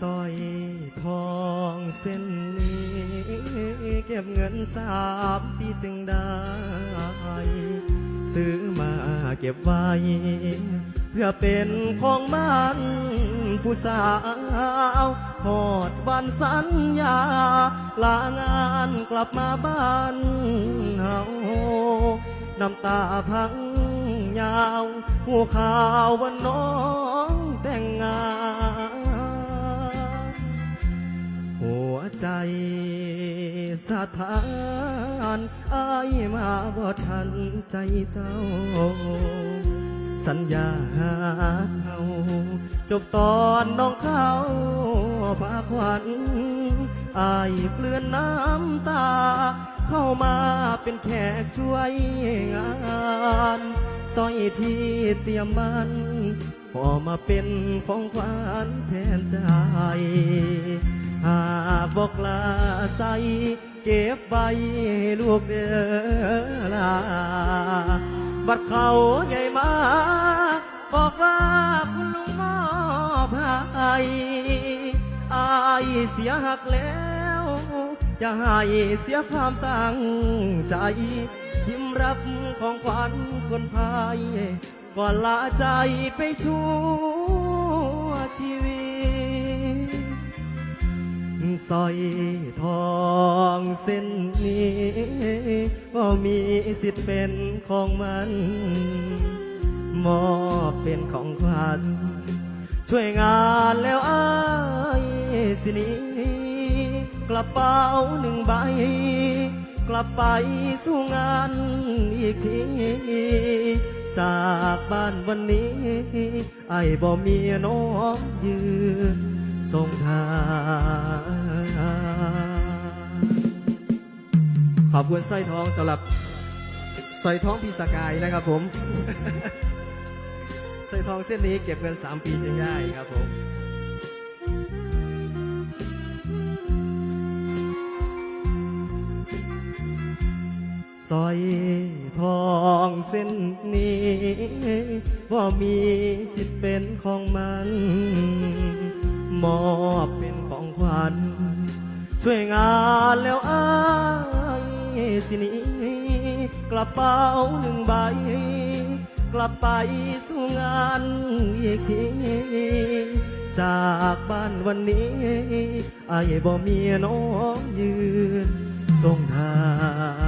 สร้อยทองเส้นนี้ เก็บเงินสามปีจึงได้ ซื้อมาเก็บไว้ เพื่อเป็นของมันผู้สาวหอดวันสัญญา ลางานกลับมาบ้านเฮาน้ำตาพังยาวหัวข่าวว่าน้องแต่งงาน ใจสะท้านอายมาบ่ทันใจเจ้า สัญญาเขาจบตอนน้องเขาพาขวัญอายเกลือนน้ำตา เข้ามาเป็นแขกช่วยงานสร้อยที่เตรียมมันพอมาเป็นของขวัญแทนใจ บอกลาใส่เก็บไว้ให้ลูกเด้อลา บัดเขาใหญ่มาบอกว่าคุณลุงมอบให้อายเสียหักแล้วอย่าให้เสียความตั้งใจ ยิ้มรับของขวัญคนพายก่อนลาใจไปชั่วชีวิต สร้อยทองเส้นนี้ก็มีสิทธิ์เป็นของมัน มอบเป็นของขวัญช่วยงานแล้วอายสินี้กระเป๋าหนึ่งใบ กลับไปสู่งานอีกทีจากบ้านวันนี้ ไอ้บ่มีน้องยืนส่งทาง คุณสร้อยทองสำหรับสร้อยทองพี่สกายนะครับผม สร้อยทองเส้นนี้เก็บเงิน 3 ปีจึงได้ครับผมสร้อยทองเส้นนี้ว่ามีสิทธิ์เป็นของมัน มอบเป็นของขวัญช่วยงานแล้วอาย สินีกระเป๋าหนึ่งใบ กลับไปสู่งานอีกทีจากบ้านวันนี้ ไอ้บ่มีน้องยืนส่งทาง